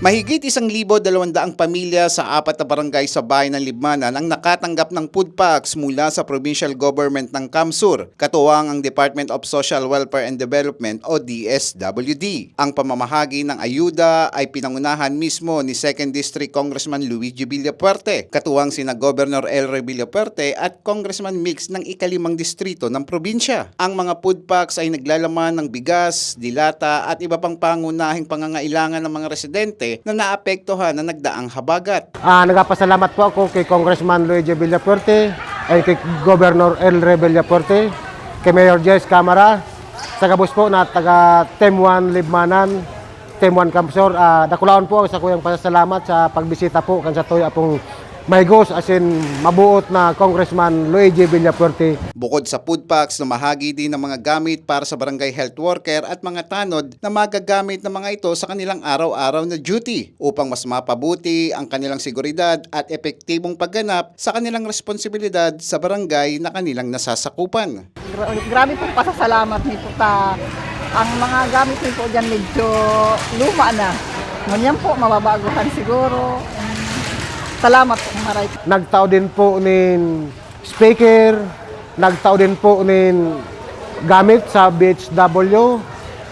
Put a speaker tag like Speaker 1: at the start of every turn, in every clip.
Speaker 1: Mahigit isang libo dalawandaang pamilya sa apat na barangay sa bayan ng Libmanan ang nakatanggap ng food packs mula sa provincial government ng Kamsur, katuwang ang Department of Social Welfare and Development o DSWD. Ang pamamahagi ng ayuda ay pinangunahan mismo ni 2nd District Congressman Luigi Villapuerte, katuwang sina Governor Elroy Villapuerte at Congressman Mix ng ikalimang distrito ng probinsya. Ang mga food packs ay naglalaman ng bigas, dilata at iba pang pangunahing pangangailangan ng mga residente na naapektuhan na nagdaang habagat.
Speaker 2: Ah, nagpasalamat po ako kay Congressman Luigi Villapuerte, ay kay Governor El Rey Villapuerte, kay Mayor Jess Camara, sa kabus po na taga 1 Libmanan, Team 1 Kamsor. Ah, dakulaon po ako sa kuyang pasasalamat sa pagbisita po kan sa tuya pong Maygos as in mabuot na Congressman Luigi Villapuerte.
Speaker 1: Bukod sa food packs, namahagi din ng mga gamit para sa barangay health worker at mga tanod na magagamit ng mga ito sa kanilang araw-araw na duty upang mas mapabuti ang kanilang seguridad at epektibong pagganap sa kanilang responsibilidad sa barangay na kanilang nasasakupan.
Speaker 3: Gra- Grabe pong pasasalamat nito ta. Ang mga gamit nito dyan medyo luma na. Ngunyan po, mababaguhan siguro. Salamat po maray.
Speaker 2: Nagtao din po nin speaker, nagtao din po nin gamit sa BHW.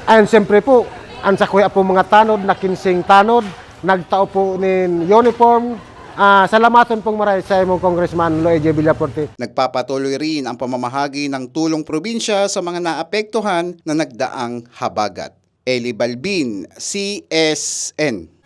Speaker 2: And siyempre po, ang sa kuya po mga tanod, na kinsing tanod, nagtao po nin uniform. Ah, salamaton pong maray sa imong Congressman Luigi Villaporte.
Speaker 1: Nagpapatuloy rin ang pamamahagi ng tulong probinsya sa mga naapektuhan na nagdaang habagat. Eli Balbin, CSN.